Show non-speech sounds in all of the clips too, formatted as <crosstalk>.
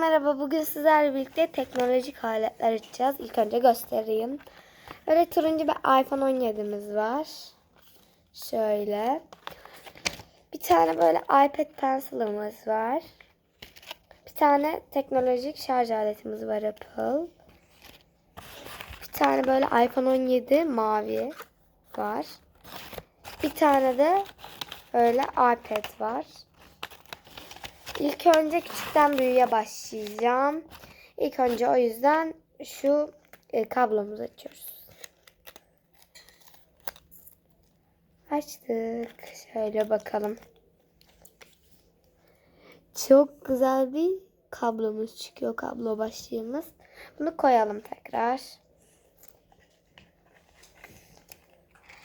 merhaba. Bugün sizlerle birlikte teknolojik aletler açacağız. İlk önce göstereyim. Böyle turuncu bir iPhone 17'miz var. Şöyle. Bir tane böyle iPad Pencil'ımız var. Bir tane teknolojik şarj aletimiz var Apple. Bir tane böyle iPhone 17 mavi var. Bir tane de öyle iPad var. İlk önce küçükten büyüğe başlayacağım. İlk önce o yüzden şu e, kablomuzu açıyoruz. Açtık. Şöyle bakalım. Çok güzel bir kablomuz çıkıyor. Kablo başlığımız. Bunu koyalım tekrar.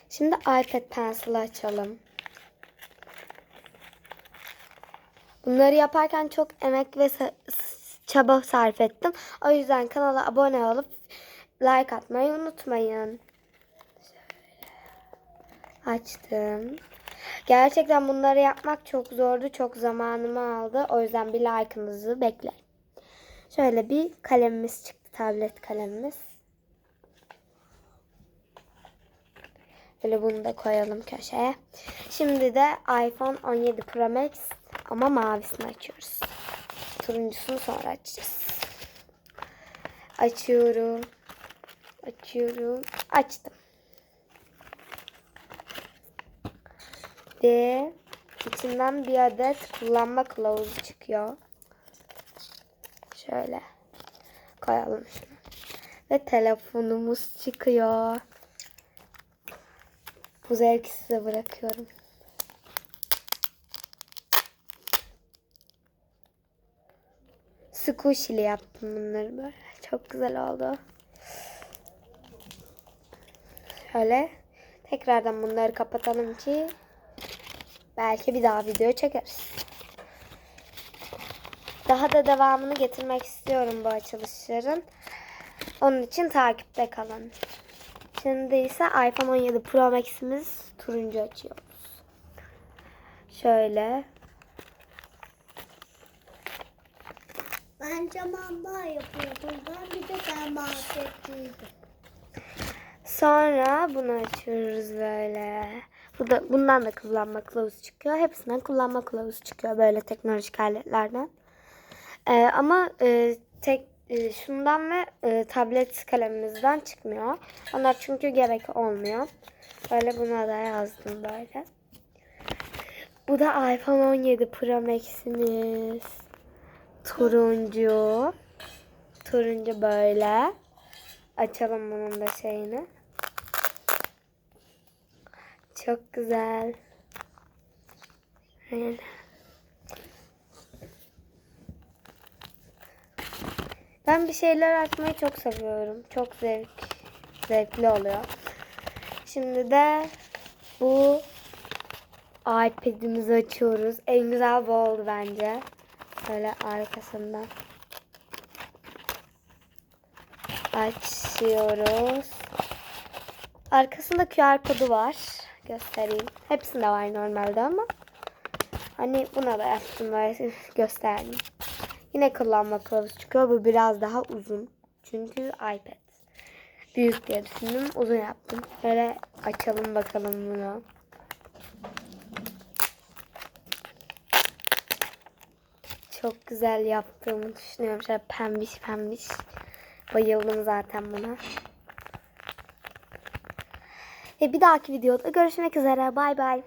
Şimdi iPad Pencil'ı açalım. Bunları yaparken çok emek ve çaba sarf ettim. O yüzden kanala abone olup like atmayı unutmayın. Şöyle açtım. Gerçekten bunları yapmak çok zordu. Çok zamanımı aldı. O yüzden bir like'ınızı beklerim. Şöyle bir kalemimiz çıktı. Tablet kalemimiz. Böyle bunu da koyalım köşeye. Şimdi de iPhone 17 Pro Max ama mavisini açıyoruz. Turuncusunu sonra açacağız. Açıyorum. Açıyorum. Açtım. Ve içinden bir adet kullanma kılavuzu çıkıyor. Şöyle koyalım şunu. Ve telefonumuz çıkıyor. Bu zevki size bırakıyorum. Squishy'li yaptım bunları böyle. Çok güzel oldu. Şöyle tekrardan bunları kapatalım ki belki bir daha video çekeriz. Daha da devamını getirmek istiyorum bu açılışların. Onun için takipte kalın. Şimdi ise iPhone 17 Pro Max'imiz turuncu açıyoruz. Şöyle. Ben camanda yapıyordum. Ben bir de ben bahsettiydim. Sonra bunu açıyoruz böyle. Bu da, bundan da kullanma kılavuzu çıkıyor. Hepsinden kullanma kılavuzu çıkıyor böyle teknolojik aletlerden. Ee, ama e, tek e, şundan ve e, tablet kalemimizden çıkmıyor. Onlar çünkü gerek olmuyor. Böyle buna da yazdım böyle. Bu da iPhone 17 Pro Max'imiz. Turuncu. Turuncu böyle. Açalım bunun da şeyini. Çok güzel. Aynen. Ben bir şeyler açmayı çok seviyorum. Çok zevk zevkli oluyor. Şimdi de bu iPad'imizi açıyoruz. En güzel bu oldu bence. Böyle arkasından. Açıyoruz. Arkasında QR kodu var. Göstereyim. Hepsinde var normalde ama. Hani buna da yaptım böyle <laughs> göstereyim. Yine kullanma kılavuzu çıkıyor. Bu biraz daha uzun. Çünkü iPad. Büyük diye düşündüm. Uzun yaptım. Böyle açalım bakalım bunu. Çok güzel yaptığımı düşünüyorum. Şöyle pembiş pembiş. Bayıldım zaten buna. Ve bir dahaki videoda görüşmek üzere. Bay bay.